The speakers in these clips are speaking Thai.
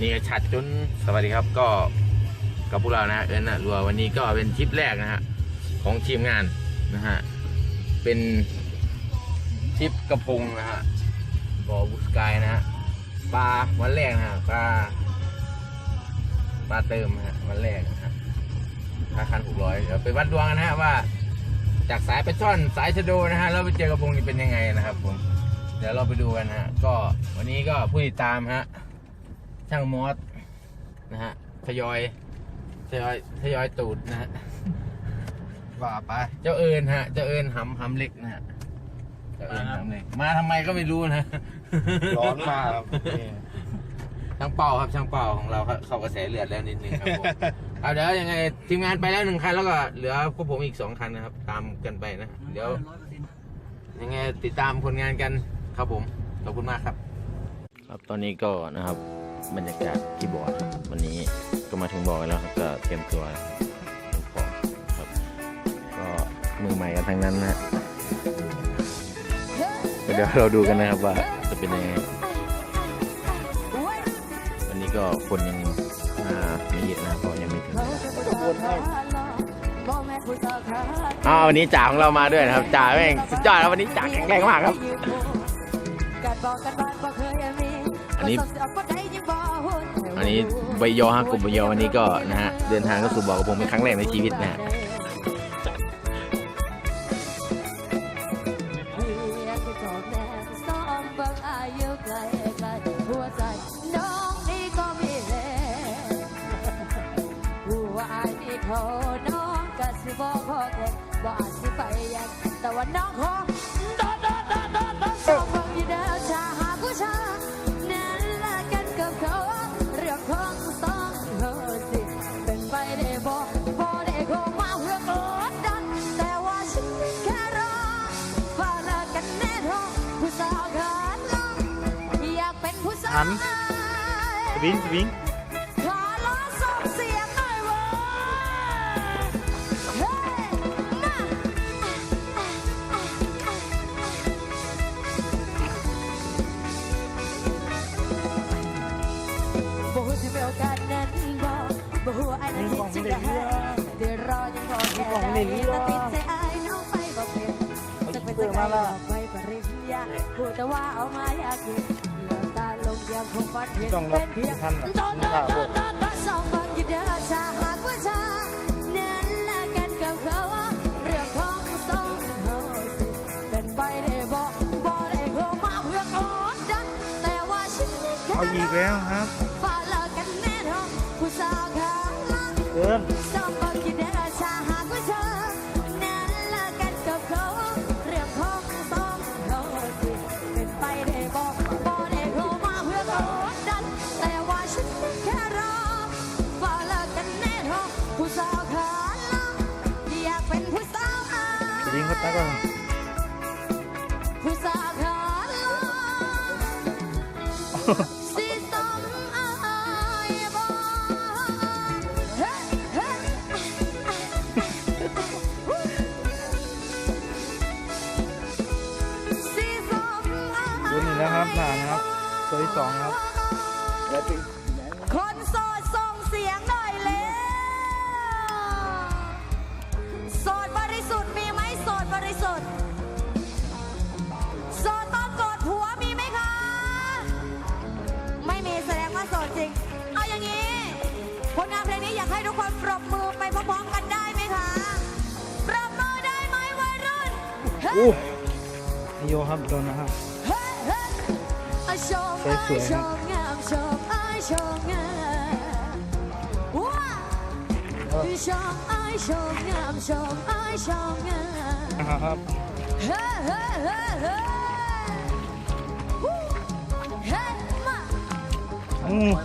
นี่ก็ชัดจนสวัสดีครับก็กับพวกเรานะเอิญนะรัววันนี้ก็เป็นทริปแรกนะฮะของทีมงานนะฮะเป็นทริปกระพงนะฮะบ่อบุสกายนะฮะปลาวันแรกนะฮะปลาปลาเติมนะฮะวันแรกนะฮะห้าคันหกร้อยเดี๋ยวไปวัดดวงกันนะฮะว่า จากสายไปช่อนสายชะโดนะฮะแล้วไปเจอกระพงนี่เป็นยังไงนะครับผมเดี๋ยวเราไปดูกันฮะก็วันนี้ก็ผู้ติดตามฮะ ช่างมอสนะฮะทยอยทยอยทยอยตูดนะฮะว่าไป เจ้าเอิญฮะ เจ้าเอิญหำหำเล็กนะฮะเจ้าเอิญหำเล็กมาทำไมก็ไม่รู้นะ ร้อนมากครับนี่ช่างเป่าครับช่างเป่าของเราเข้ากระแสเลือดแล้วนิดนึงครับผม เอาเดี๋ยวยังไงทีมงานไปแล้วหนึ่งคันแล้วก็เหลือพวกผมอีกสองคันนะครับ ตามกันไปนะเดี๋ยว ยังไงติดตามผลงานกันครับผมขอบคุณมากครับ ครับตอนนี้ก็นะครับบรรยากาศที่บ่อครับวันนี้ก็มาถึงบ่อแล้วครับก็เตรียมตัวลงของครับ ก็มือใหม่กันทั้งนั้นนะฮะก็เดี๋ยวเราดูกันนะครับว่าจะเป็นยังไงวันนี้ก็คนยังมาไม่เยอะนะเพราะยังไม่ถึงอ้าววันนี้จ่าของเรามาด้วยนะครับจ่าแม่งสุดยอดครับวันนี้จ่าแข็งแรงมากครับ นนี้ อันนี้ใบยอฮะกลุ่มใบยอวันนี้ก็นะฮะเดินทางเข้าสู่บ่อกระพงเป็นครั้งแรกในชีวิตนะฮะแต่ว่าน้องขอโดดโดดโดดโดดโดดสองคนอยู่เดินชาหาผู้ชาย บ่ฮู้ว่าอ้ายนั้นคิดจริงได้เดี๋ยวรอยังบ่แค่ได้แต่ติดใจอ้ายน้องไปบ่เป็นจะเป็นจังได๋บอกไปปริญญาพูดแต่ว่ ตาลงยังคงฝันเห็นต้องรเป็ถนเพียงทันโดอะดโดดโดดโดดโดดสองคนอยู่เดินชาหากว่าชาเน้นละกันกับเขาเรื่องของสองเฮาสิเป็นไปได้บอกบอกได้เข้ามาเพื่อกดดันแต่ว่าฉันนี่แค่เอาอีกแล้วครับฝ่าเลิกกันแน่ทองผู้สาวข้างหลังเดิน สวิงเขาตั้งก่อนผู้สาวขาลังสิสมอายบ่เฮ้เฮ้สิสมอายดูนี่แล้วครับผ่านนะครับ ตัวที่สองครับ แล้วปิง อู้นิโยครับโดนนะครับเฮ้เฮ้อะชมสวยไอ้ๆชครับมงา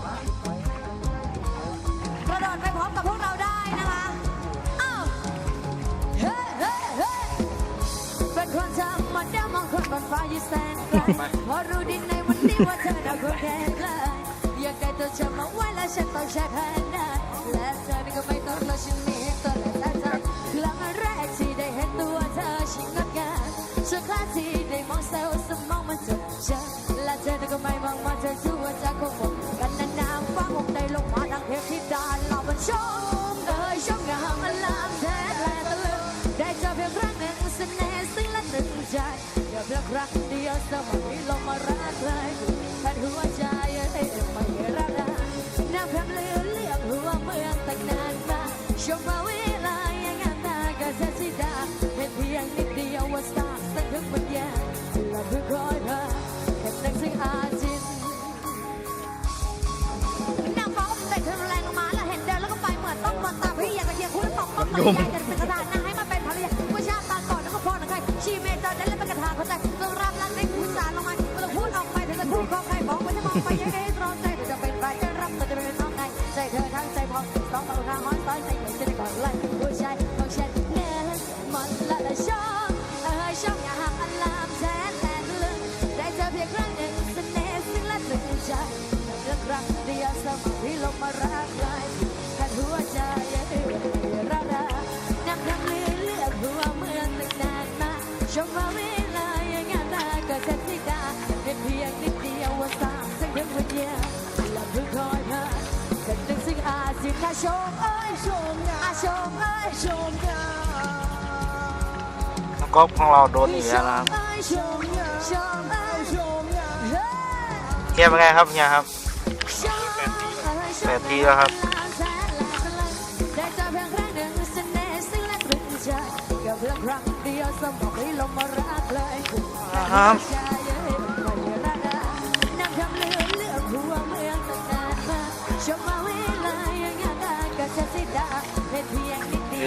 ม อยู่แสนไกลพอรู้ดีในวันนี้ว่าเธอน่ะคนแข็งแกร่งอยากได้ตัวฉันมาไว้และฉันต้องใช้แผนนั้นและเธอนี่ก็ไม่ต้องรอฉันมีตัวและแต่เธอหลังแรกที่ได้เห็นตัวเธอชิงงดงามสักครั้งที่ได้มองเซลล์สมองมันจดจำและเธอนี่ก็ไม่มองมาเธอชั่วจะคงหมดกันนานๆฟ้าคงได้ลงมาดังเทพธิดาเราบันชงเอ่ยชมงามอลามแท้และตะลึงได้เจอเพียงครั้งหนึ่ง กเดียวสมัยลยแค่หัวใจไม่รักน้ำพรำเลือเลือกหัวเมืองตั้งนานมาชมมาเวลายังงานตากระเซ็นสีดาเห็นเพียงนิดเดียวว่าสตาร์สักถึงมันแย่และเพื่อคอยเธอเห็นนักสิ่งอาจินนางฟ้าก็เตะเธอแรงลงมาแล้วเห็นเดินแล้วก็ไปเหมือนต้องบนตาพี่อยากจะเหยียบคุณตกต้องตกใจจะเป็นสถานะให้มาเป็น นั้นแล้วเป็นกเข้าใจเรื่องรามรัดเล็กคุณสารลงมาเราพูดออกไปถึงจะพูดของใครบอกว่าจะมองไปยังไง ก๊อฟของเราโดนอีกแล้วนะครับเฮียเป็นไงครับเฮียครับแปดทีแล้วครับครั้งหนึ่งเสน่ห์สิ่งและตรงใจกับเพียงครั้งเดียวสมองไม่ลงมารักเลยครับใจไม่รักน้ำคำเลือเลือกหัวเมืองตั้งนเวะเป็นเพียงนิดเดี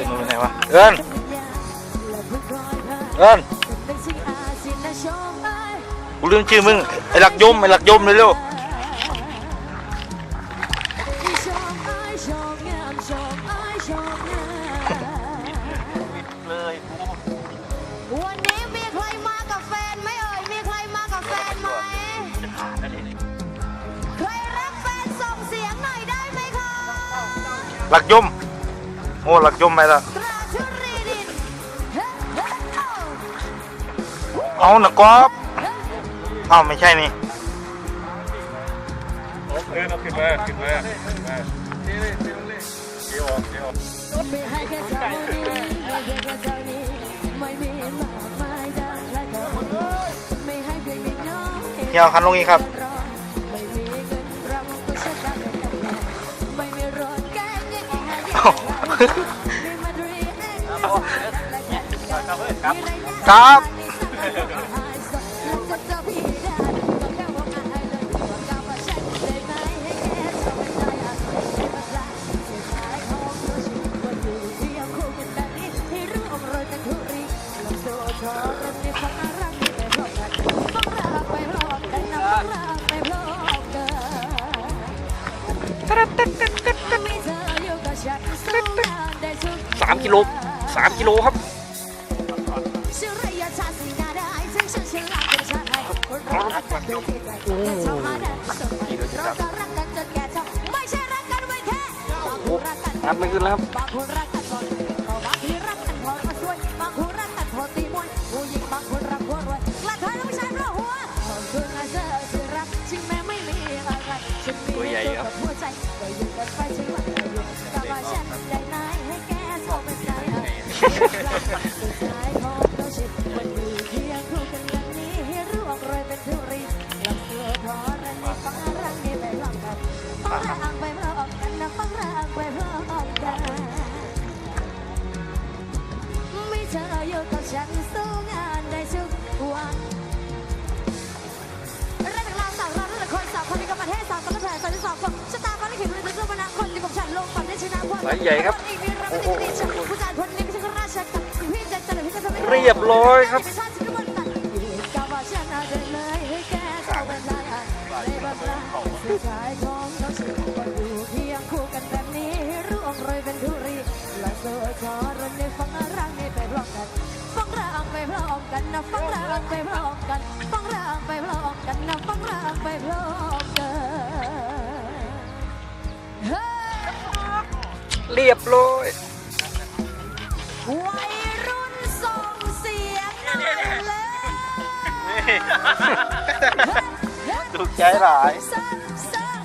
เอิย เธอเอินเป็นสิ่งอาสินะชมเอ้ยกูลืมชื่อมึงไอ้หลักยมไอ้หลักยมเร็วชมเอ้ยชมงามชมเอ้ยชมงามๆเลยวันนี้มีใครมากับแฟนไหมเอ่ย มีใครมากับแฟนไหม ใครรักแฟนส่งเสียงหน่อยได้ไหมคะ หลักยม โอ้หลักยมไปละ เอาเอานะก๊อฟเอาไม่ใช่นี่เดินเอาขึ้นมาขึ้นมาขึ้นมาเที่ยวเลยเที่ยวออกเที่ยวออกไม่ให้แค่เท่านี้ไม่ให้แค่เท่านี้ไม่มีมากมายดังและเธอไม่ให้เพียงนิดน้อยเฮียเอาคันลงอีกครับครับ สามกิโลสามกิโลครับ นเรารักกันด้วยใะเจริญพี่จะทำให้เรียบร้อยครับไม่ใช่ฉันก็มันตัดกับว่าฉันอาจจะเลยให้แกเข้าไปได้ในบางครั้งสุดท้ายของเราฉันก็อยู่เพียงคู่กันแบบนี้ให้ร่วงโรยเป็นธุรีและโซ่ชอรันในฟังร่างนี้ไปพร้อมกันฟังร่างไปพร้อมกันนะฟังร่างไปพร้อมกันฟังร่างไปพร้อมกันนะฟังร่างไปพร้อม เรียบร้อยวัยรุ่นส่งเสียงหน่อยเลยถูกใจหลายสั่นสั่น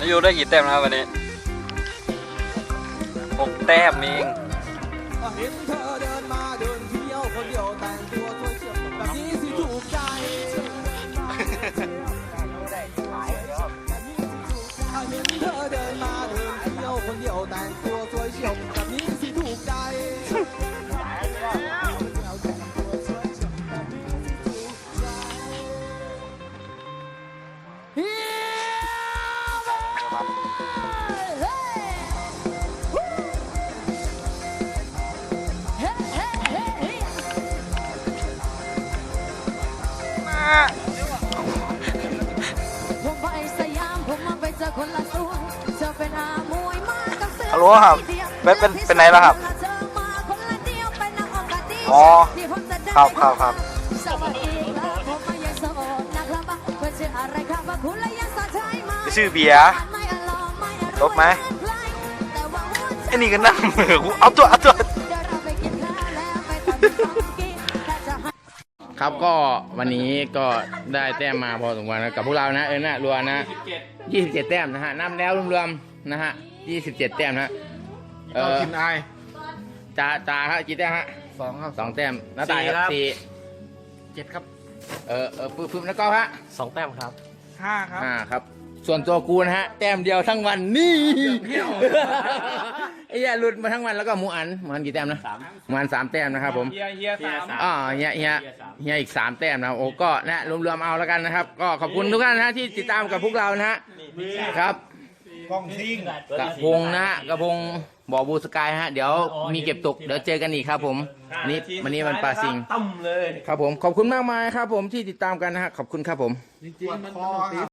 นายยูได้กี่แต้มนะครับวันนี้หกแต้มเอง เห็นเธอเดินมา ผมไปสยามผมมาไปเจอคนละสวนเจอเป็นอาวยมากับเสื้อฮัลโหลครับเป็นเป็นเป็นไหนแล้วครับ อ๋อ ครับครับครับชื่อเบียร์ ลบไหมแต่ว่าหัวใจไอ้นี่ก็นั่งมือกูเอาตัวเอาตัวเดี๋ยวเราไปกินข้าวแล้วไปตัดผมกินถ้าจะให้ครับก็วันนี้ก็ได้แต้มมาพอสมควรนะกับพวกเรานะเอิญนะรัวนะ27 แต้มนะฮะนับแล้วรวมๆนะฮะ27 แต้มนะฮะเออกินอายจ่าจ่าครับกี่แต้มฮะสองครับสองแต้มน้าตายครับสี่ครับสี่เจ็ดครับ เออเออปึ๊บปึ๊บแล้วก็ฮะสองแต้มครับห้าครับห้าครับ ส่วนตัวกูนะฮะ แต้มเดียวทั้งวันนี่ไอ้เหี้ยหลุดมาทั้งวันแล้วก็หมูอันหมูอันกี่แต้มนะหมูอันสามแต้มนะครับผม เฮียเฮียสามอ่าเฮียเฮียเฮียอีกสามแต้มนะโอ้ก็นะรวมๆเอาแล้วกันนะครับ ก็ขอบคุณทุกท่านนะที่ติดตามกับพวกเรานะฮะครับกล้องซิงกระพงนะฮะกระพงบ่อบูสกายฮะเดี๋ยวมีเก็บตกเดี๋ยวเจอกันอีกครับผมวันนี้วันนี้มันปลาซิงตั้มเลย ครับผมขอบคุณมากมายครับผมที่ติดตามกันนะฮะขอบคุณครับผม จริงๆมัน